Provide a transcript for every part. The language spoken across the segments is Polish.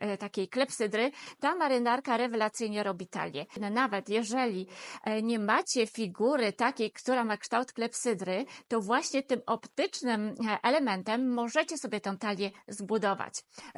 e, takiej klepsydry, ta marynarka rewelacyjnie robi talię. Nawet jeżeli e, nie macie figury takiej, która ma kształt klepsydry, to właśnie tym optycznym e, elementem możecie sobie tą talię zbudować.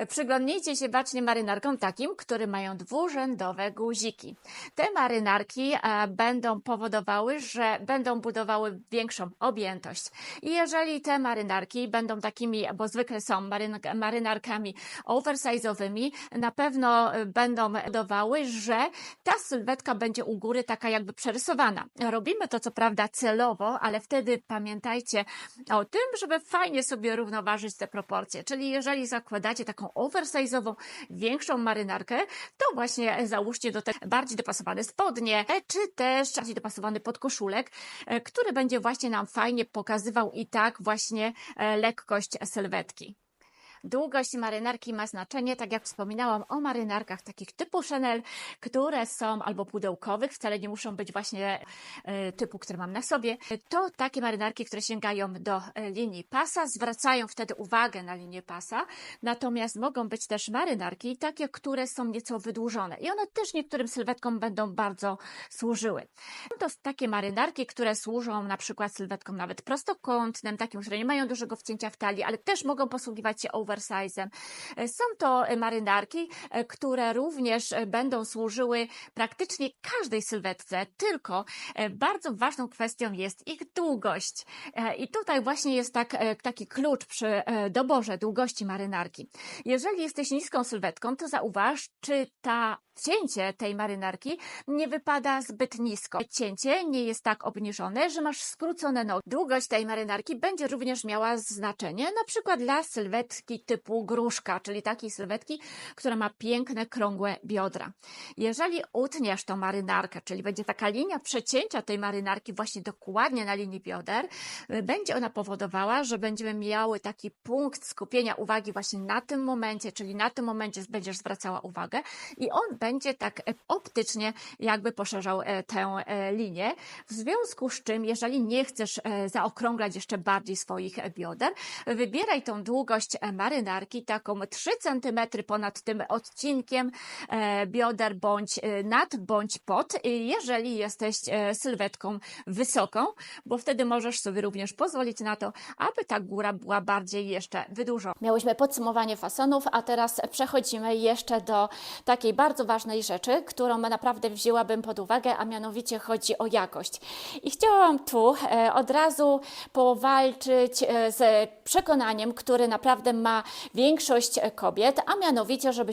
Przyglądnijcie się bacznie marynarkom takim, które mają dwurzędowe guziki. Te marynarki będą powodowały, że będą budowały większą objętość. I jeżeli te marynarki będą takimi, bo zwykle są maryn- marynarkami oversize'owymi, na pewno e, będą budowały, że ta sylwetka będzie u góry taka jakby przerysowana. Robimy to co prawda celowo, ale wtedy pamiętajcie o tym, żeby fajnie sobie równoważyć te proporcje. Czyli jeżeli zakładacie taką oversize'ową, większą marynarkę, to właśnie załóżcie do tego bardziej dopasowane spodnie, czy też bardziej dopasowany podkoszulek, e, który będzie właśnie nam fajnie pokazywał i tak właśnie e, lekkość sylwetki. Długość marynarki ma znaczenie, tak jak wspominałam o marynarkach takich typu Chanel, które są albo pudełkowych, wcale nie muszą być właśnie e, typu, który mam na sobie. To takie marynarki, które sięgają do e, linii pasa, zwracają wtedy uwagę na linię pasa, natomiast mogą być też marynarki takie, które są nieco wydłużone i one też niektórym sylwetkom będą bardzo służyły. To takie marynarki, które służą na przykład sylwetkom nawet prostokątnym, takim, które nie mają dużego wcięcia w talii, ale też mogą posługiwać się oversize'em. E, Są to e, marynarki, e, które również będą służyły praktycznie każdej sylwetce, tylko bardzo ważną kwestią jest ich długość. I tutaj właśnie jest tak, taki klucz przy doborze długości marynarki. Jeżeli jesteś niską sylwetką, to zauważ, czy ta cięcie tej marynarki nie wypada zbyt nisko. Cięcie nie jest tak obniżone, że masz skrócone nogi. Długość tej marynarki będzie również miała znaczenie, na przykład dla sylwetki typu gruszka, czyli takiej sylwetki, która ma piękne, krągłe biodra. Jeżeli utniesz tą marynarkę, czyli będzie taka linia przecięcia tej marynarki właśnie dokładnie na linii bioder, będzie ona powodowała, że będziemy miały taki punkt skupienia uwagi właśnie na tym momencie, czyli na tym momencie będziesz zwracała uwagę i on będzie tak e, optycznie jakby poszerzał e, tę e, linię. W związku z czym, jeżeli nie chcesz zaokrąglać jeszcze bardziej swoich bioder, wybieraj tą długość e, marynarki, taką 3 cm ponad tym odcinkiem e, bioder, bądź e, nad, bądź pod, e, jeżeli jesteś sylwetką wysoką, bo wtedy możesz sobie również pozwolić na to, aby ta góra była bardziej jeszcze wydłużona. Miałyśmy podsumowanie fasonów, a teraz przechodzimy jeszcze do takiej bardzo ważnej rzeczy, którą naprawdę wzięłabym pod uwagę, a mianowicie chodzi o jakość. I chciałam tu od razu powalczyć z przekonaniem, które naprawdę ma większość e, kobiet, a mianowicie, żeby